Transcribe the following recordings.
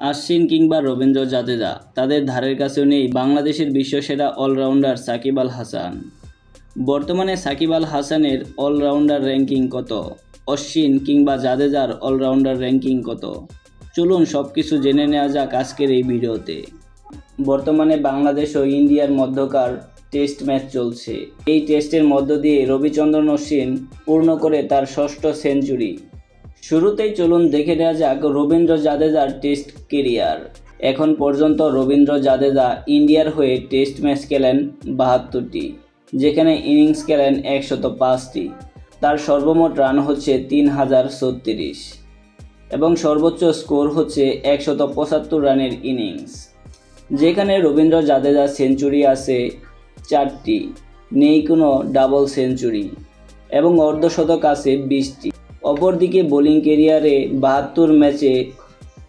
আশ্বিন কিংবা রবীন্দ্র জাদেজা। তাদের ধারের কাছেও নেই বাংলাদেশের বিশ্বসেরা অলরাউন্ডার সাকিব আল হাসান। বর্তমানে সাকিব আল হাসানের অলরাউন্ডার র্যাঙ্কিং কত? অশ্বিন কিংবা জাদেজার অলরাউন্ডার র্যাঙ্কিং কত? চলুন সব কিছু জেনে নেওয়া যাক আজকের এই ভিডিওতে। বর্তমানে বাংলাদেশ ও ইন্ডিয়ার মধ্যকার টেস্ট ম্যাচ চলছে। এই টেস্টের মধ্য দিয়ে রবিচন্দ্রন অশ্বিন পূর্ণ করে তার ষষ্ঠ সেঞ্চুরি। শুরুতেই চলুন দেখে নেওয়া যাক রবীন্দ্র জাদেজার টেস্ট কেরিয়ার। এখন পর্যন্ত রবীন্দ্র জাদেজা ইন্ডিয়ার হয়ে টেস্ট ম্যাচ খেলেন বাহাত্তরটি, যেখানে ইনিংস খেলেন একশত পাঁচটি। তার সর্বমোট রান হচ্ছে তিন হাজার ছত্রিশ এবং সর্বোচ্চ স্কোর হচ্ছে একশত পঁচাত্তর রানের ইনিংস, যেখানে রবীন্দ্র জাদেজা সেঞ্চুরি আছে চারটি, নেই কোনো ডাবল সেঞ্চুরি এবং অর্ধশতক আছে বিশটি। অপরদিকে বোলিং কেরিয়ারে বাহাত্তর ম্যাচে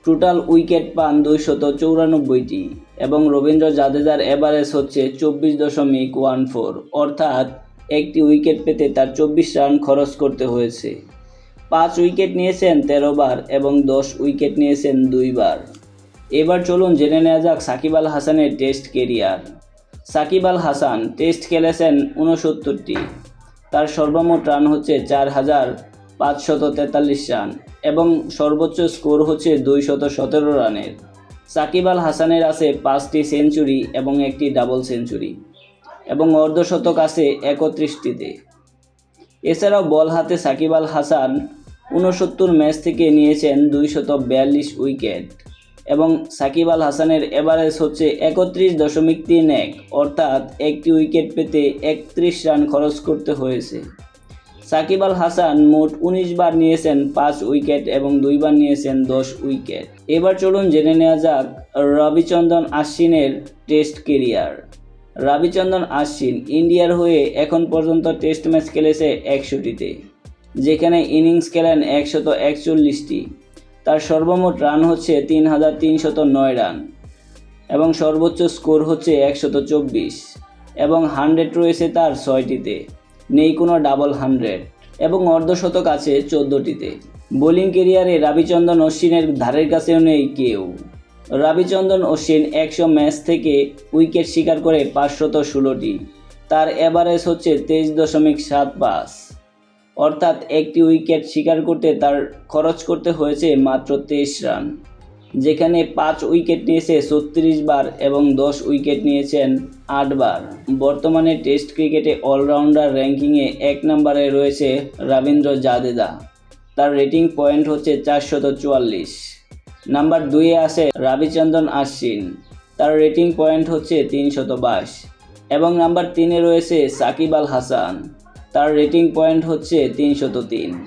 টোটাল উইকেট পান দুইশত চৌরানব্বইটি এবং রবীন্দ্র জাদেজার এভারেজ হচ্ছে চব্বিশ দশমিক ওয়ান ফোর, অর্থাৎ একটি উইকেট পেতে তার চব্বিশ রান খরচ করতে হয়েছে। পাঁচ উইকেট নিয়েছেন তেরো বার এবং দশ উইকেট নিয়েছেন দুইবার। এবার চলুন জেনে নেওয়া যাক সাকিব আল হাসানের test career Shakib Al Hasan test খেলেছেন উনসত্তরটি তার সর্বমোট রান হচ্ছে চার হাজার পাঁচশত তেতাল্লিশ রান এবং সর্বোচ্চ স্কোর হচ্ছে দুইশত সতেরো রানের। সাকিব আল হাসানের আছে পাঁচটি সেঞ্চুরি এবং একটি ডাবল সেঞ্চুরি এবং অর্ধশতক আছে একত্রিশটিতে। এছাড়াও বল হাতে সাকিব আল হাসান উনসত্তর ম্যাচ থেকে নিয়েছেন দুইশত বিয়াল্লিশ উইকেট এবং সাকিব আল হাসানের এভারেজ হচ্ছে একত্রিশ দশমিক তিন এক, অর্থাৎ একটি উইকেট পেতে একত্রিশ রান খরচ করতে হয়েছে। সাকিব আল হাসান মোট উনিশ বার নিয়েছেন পাঁচ উইকেট এবং দুইবার নিয়েছেন দশ উইকেট। এবার চলুন জেনে নেওয়া যাক রবিচন্দ্রন আশ্বিনের টেস্ট কেরিয়ার। রবিচন্দ্রন আশ্বিন ইন্ডিয়ার হয়ে এখন পর্যন্ত টেস্ট ম্যাচ খেলেছে একশোটিতে, যেখানে ইনিংস খেলেন একশত একচল্লিশটি। তার সর্বমোট রান হচ্ছে তিন হাজার তিনশত নয় রান এবং সর্বোচ্চ স্কোর হচ্ছে একশত চব্বিশ এবং হান্ড্রেড রয়েছে তার ছয়টিতে। নেই কোনো ডাবল হান্ড্রেড এবং অর্ধশতক আছে চোদ্দোটিতে। বোলিং কেরিয়ারে রবিচন্দ্রন অশ্বিনের ধারের কাছেও নেই কেউ। রবিচন্দ্রন অশ্বিন একশো ম্যাচ থেকে উইকেট শিকার করে পাঁচশত ষোলোটি। তার এভারেজ হচ্ছে তেইশ দশমিক সাত পাঁচ। অর্থাৎ একটি উইকেট শিকার করতে তার খরচ করতে হয়েছে মাত্র তেইশ রান। যেখানে পাঁচ উইকেট নিয়েছে ছত্রিশ বার এবং দশ উইকেট নিয়েছেন আট বার। বর্তমানে টেস্ট ক্রিকেটে অলরাউন্ডার র্যাঙ্কিংয়ে এক নম্বরে রয়েছে রবীন্দ্র জাদেজা। তার রেটিং পয়েন্ট হচ্ছে চারশত চুয়াল্লিশ। নাম্বার দুইয়ে আছে রবিচন্দ্রন আশ্বিন। তার রেটিং পয়েন্ট হচ্ছে তিনশত বাইশ। এবং নাম্বার তিনে রয়েছে সাকিব আল হাসান। তার রেটিং পয়েন্ট হচ্ছে তিনশত তিন।